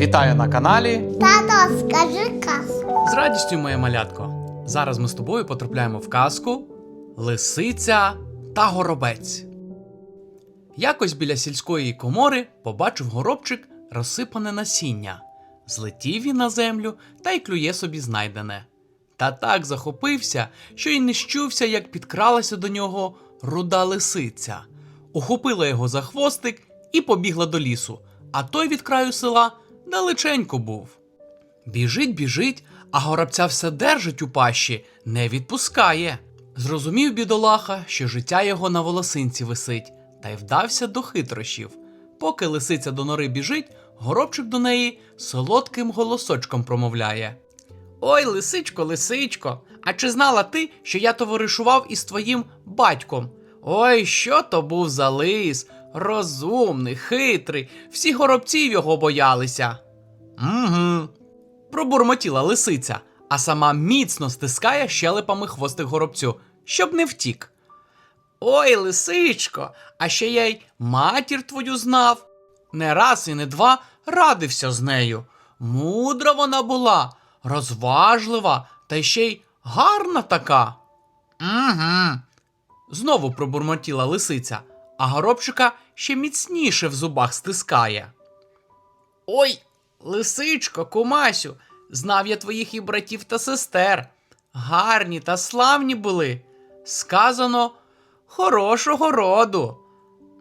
Вітаю на каналі. Тато, скажи казку. З радістю, моє малятко. Зараз ми з тобою потрапляємо в казку Лисиця та горобець. Якось біля сільської комори побачив горобчик розсипане насіння. Злетів він на землю та й клює собі знайдене. Та так захопився, що й не щувся, як підкралася до нього руда лисиця, ухопила його за хвостик і побігла до лісу, а той від краю села далеченько був. Біжить, біжить, а горобця все держить у пащі, не відпускає. Зрозумів бідолаха, що життя його на волосинці висить, та й вдався до хитрощів. Поки лисиця до нори біжить, горобчик до неї солодким голосочком промовляє. Ой, лисичко, лисичко, а чи знала ти, що я товаришував із твоїм батьком? Ой, що то був за лис, розумний, хитрий, всі горобців його боялися. Угу. Пробурмотіла лисиця, а сама міцно стискає щелепами хвостик горобцю, щоб не втік. Ой, лисичко, а ще я й матір твою знав. Не раз і не два радився з нею. Мудра вона була, розважлива та ще й гарна така. Угу. Знову пробурмотіла лисиця, а горобчика ще міцніше в зубах стискає. Ой, лисичко, кумасю, знав я твоїх і братів та сестер. Гарні та славні були. Сказано хорошого роду.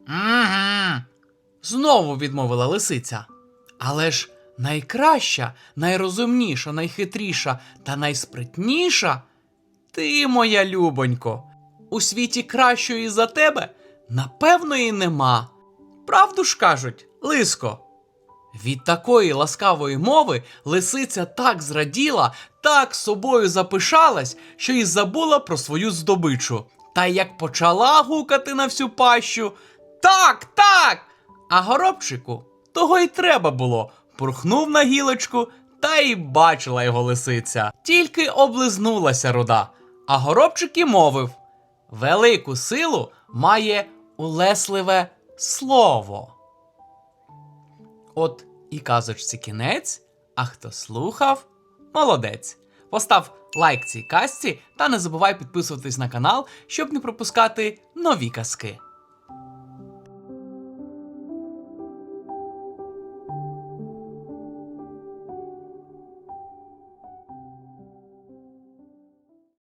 Угу. Знову відмовила лисиця. Але ж найкраща, найрозумніша, найхитріша та найспритніша ти, моя любонько. У світі кращої за тебе, напевно, і нема. Правду ж кажуть, лиско. Від такої ласкавої мови лисиця так зраділа, так собою запишалась, що й забула про свою здобичу. Та як почала гукати на всю пащу Так, так. А горобчику того й треба було. Пурхнув на гілочку, та й бачила його лисиця. Тільки облизнулася руда. А горобчик і мовив: Велику силу має улесливе слово. От і казочці кінець, а хто слухав, молодець. Постав лайк цій казці та не забувай підписуватись на канал, щоб не пропускати нові казки.